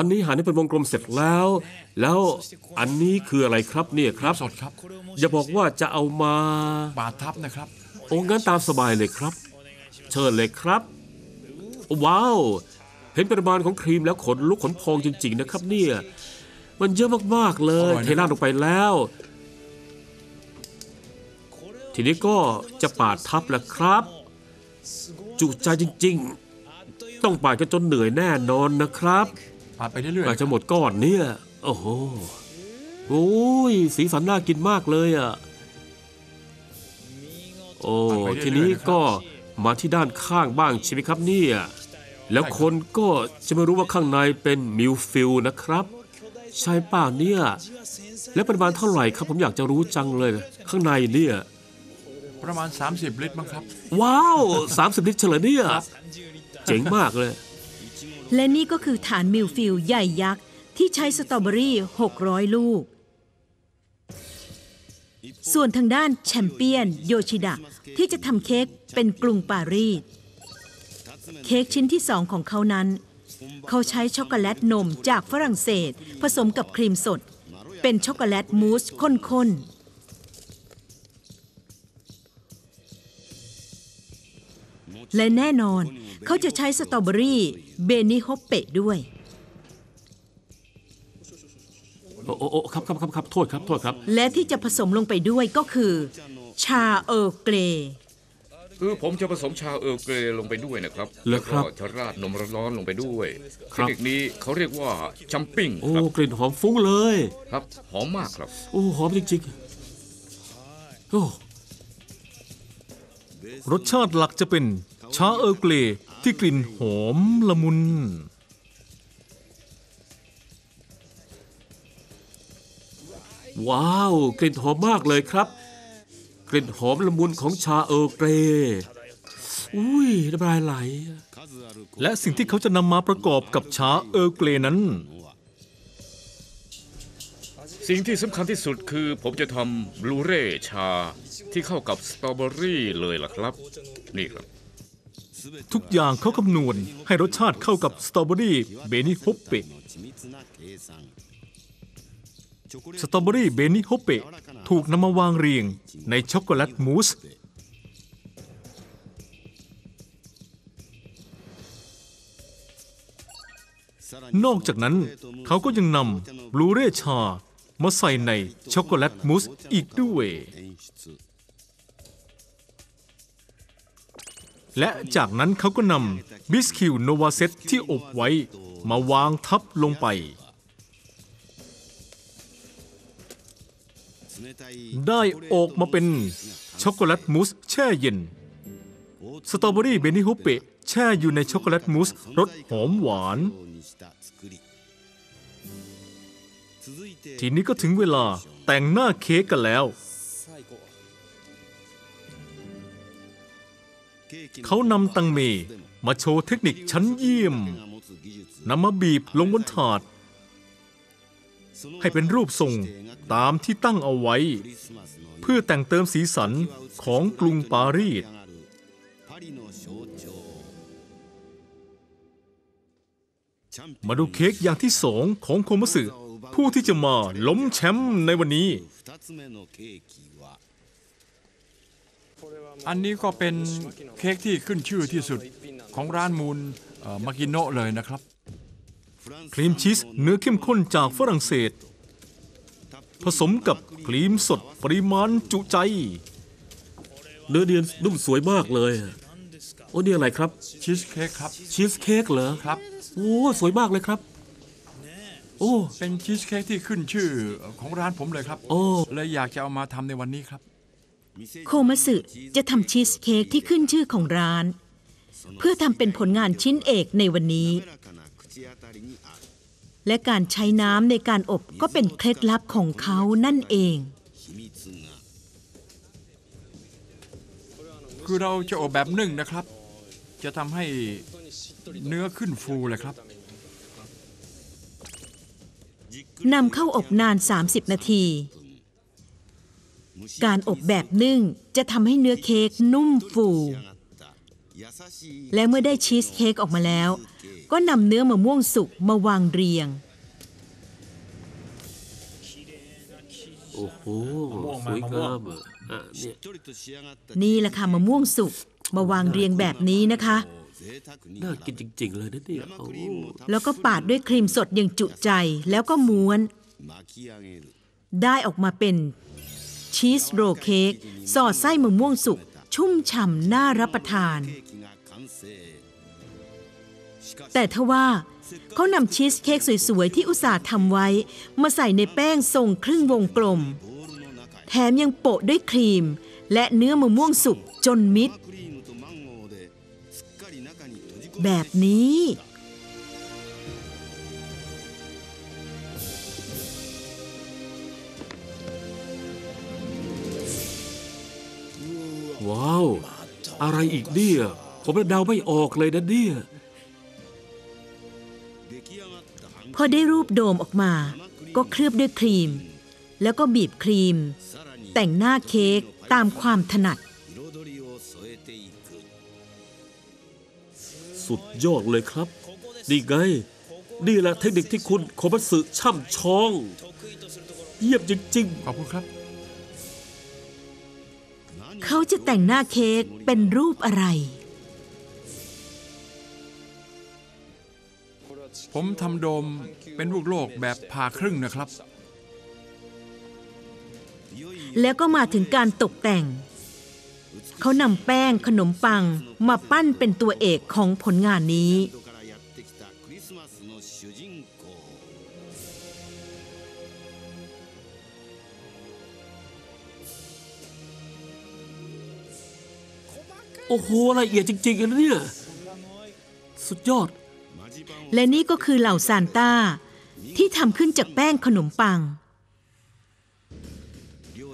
อันนี้หั่นให้เป็นวงกลมเสร็จแล้ว แล้วอันนี้คืออะไรครับเนี่ยครับสดครับ อย่าบอกว่าจะเอามาปาดทับนะครับ โอ้งั้นตามสบายเลยครับ เชิญเลยครับ ว้าว เห็นปริมาณของครีมแล้วขนลุกขนพองจริง ๆ นะครับเนี่ย มันเยอะมากๆเลยอร่อยนะครับเทน้ำลงไปแล้ว ทีนี้ก็จะปาดทับแล้วครับ จุใจจริง ๆ ต้องปาดกันจนเหนื่อยแน่นอนนะครับ ปาดไปเรื่อยอาจจะหมดก้อนเนี่ย โอ้โหโอ้ยสีสันน่ากินมากเลยอะ โอ้ทีนี้ก็มาที่ด้านข้างบ้างใช่ไหมครับเนี่ยแล้วคนก็จะไม่รู้ว่าข้างในเป็นมิลฟิลนะครับ ใช่ป่ะเนี่ย และปริมาณเท่าไหร่ครับผมอยากจะรู้จังเลย ข้างในเนี่ยๆประมาณ 30 ลิตรมั้งครับ ว้าว 30 ลิตรเฉลยเนี่ย เจ๋งมากเลย และนี่ก็คือฐานมิลฟิลใหญ่ยักษ์ ที่ใช้สตรอเบอรี่ 600 ลูก ส่วนทางด้านแชมเปี้ยนโยชิดะที่จะทำเค้กเป็นกรุงปารีส เค้กชิ้นที่สองของเขานั้น เขาใช้ช็อกโกแลตนมจากฝรั่งเศส ผสมกับครีมสด เป็นช็อกโกแลตมูสข้นๆและแน่นอน เขาจะใช้สตรอเบอรี่เบนิโฮเปะด้วย โอ้โอ้โอ้ครับครับครับครับโทษครับโทษครับ และที่จะผสมลงไปด้วยก็คือ ชาเออร์เกรคือผมจะผสมชาเออร์เกรย์ลงไปด้วยนะครับเหรอครับแล้วก็จะราดนมร้อนๆลงไปด้วยคเทรัคบนิคนี้เขาเรียกว่าจัมปิ้งโอ้ครับกลิ่นหอมฟุ้งเลย ครับหอมมากครับ โอ้หอมจริงๆโอ้รสชาติหลักจะเป็นชาเออร์เกล ที่กลิ่นหอมละมุน ว้าว กลิ่นหอมมากเลยครับ กลิ่นหอมละมุนของชาเออร์เกรย์อุ้ยน้ำลายไหล และสิ่งที่เขาจะนำมาประกอบกับชาเออร์เกลนั้น สิ่งที่สำคัญที่สุดคือผมจะทำบลูเร่ชาที่เข้ากับสตรอเบอรี่เลยล่ะครับ นี่ครับ ทุกอย่างเขาคำนวณให้รสชาติเข้ากับสตรอเบอรี่เบนิโฮเปะสตรอเบอรี่เบนิโฮเปะถูกนำมาวางเรียงในช็อกโกแลตมูสนอกจากนั้นเขาก็ยังนำบลูเรชามาใส่ในช็อกโกแลตมูสอีกด้วย และจากนั้นเขาก็นำบิสคิวโนวาเซตที่อบไว้มาวางทับลงไป ได้ออกมาเป็นช็อกโกแลตมูสแช่เย็น สตรอเบอรี่เบนิโฮเปะแช่อยู่ในช็อกโกแลตมูสรสหอมหวาน ทีนี้ก็ถึงเวลาแต่งหน้าเค้กกันแล้ว เขานำตังเมมาโชว์เทคนิคชั้นเยี่ยมนำมาบีบลงบนถาด ให้เป็นรูปทรงตามที่ตั้งเอาไว้ เพื่อแต่งเติมสีสันของกรุงปารีสมาดูเค้กอย่างที่สองของโคมัสึผู้ที่จะมาล้มแชมป์ในวันนี้ อันนี้ก็เป็นเค้กที่ขึ้นชื่อที่สุดของร้านมูลเอ่อมากิโนะเลยนะครับ ครีมชีสเนื้อเข้มข้นจากฝรั่งเศส ผสมกับครีมสดปริมาณจุใจ เนื้อเนียนนุ่มสวยมากเลย โอ้นี่อะไรครับ ชีสเค้กครับ ชีสเค้กเหรอครับ โอ้สวยมากเลยครับ โอ้เป็นชีสเค้กที่ขึ้นชื่อของร้านผมเลยครับ โอ้เลยอยากจะเอามาทำในวันนี้ครับ โคมัสึจะทำชีสเค้กที่ขึ้นชื่อของร้าน เพื่อทำเป็นผลงานชิ้นเอกในวันนี้ และการใช้น้ำในการอบก็เป็นเคล็ดลับของเขานั่นเอง คือเราจะอบแบบนึ่งนะครับ จะทำให้เนื้อขึ้นฟูเลยครับนำเข้าอบนาน 30 นาที การอบแบบนึ่งจะทำให้เนื้อเค้กนุ่มฟู และเมื่อได้ชีสเค้กออกมาแล้ว ก็นำเนื้อมะม่วงสุกมาวางเรียง โอ้โหม่วงสมาวยมะม่วงางมอะอะเนี่ยนี่แหละค่ะมะม่วงสุกมาวางเรียงแบบนี้นะคะ น่ากินจริง ๆ เลยนะเนี่ยโอ้แล้วก็ปาดด้วยครีมสดอย่างจุใจแล้วก็ม้วน ได้ออกมาเป็น ชีสโรเค้กสอดไส้มะม่วงสุก ชุ่มฉ่ำน่ารับประทาน แต่ทว่าเขานำชีสเค้กสวย ๆ ที่อุตส่าห์ทำไว้ มาใส่ในแป้งทรงครึ่งวงกลม แถมยังโปะด้วยครีม และเนื้อมะม่วงสุกจนมิด แบบนี้ ว้าว อะไรอีกเนี่ย ผมเดาไม่ออกเลยนะเนี่ย พอได้รูปโดมออกมา ก็เคลือบด้วยครีม แล้วก็บีบครีม แต่งหน้าเค้กตามความถนัด สุดยอดเลยครับ นี่ไง นี่แหละเทคนิคที่คุณโคมัตสึช่ำชอง เยี่ยมจริงขอบคุณครับ เขาจะแต่งหน้าเค้กเป็นรูปอะไร ผมทำโดมเป็นลูกโลกแบบผ่าครึ่งนะครับ แล้วก็มาถึงการตกแต่ง เขานำแป้งขนมปังมาปั้นเป็นตัวเอกของผลงานนี้ โอ้โหละเอียดจริงๆนะเนี่ย สุดยอด และนี่ก็คือเหล่าซานต้า ที่ทำขึ้นจากแป้งขนมปัง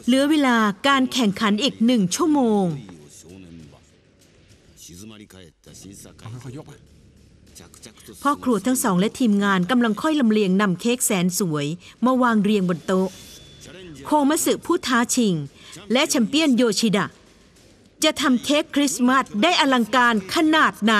เหลือเวลาการแข่งขันอีกหนึ่งชั่วโมงเอาค่อยๆยกไปพ่อครัวทั้งสองและทีมงานกำลังค่อยลำเลียงนำเค้กแสนสวย มาวางเรียงบนโต๊ะ โคมัสึผู้ท้าชิง และแชมเปี้ยนโยชิดะ จะทำเค้กคริสต์มาสได้อลังการขนาดไหน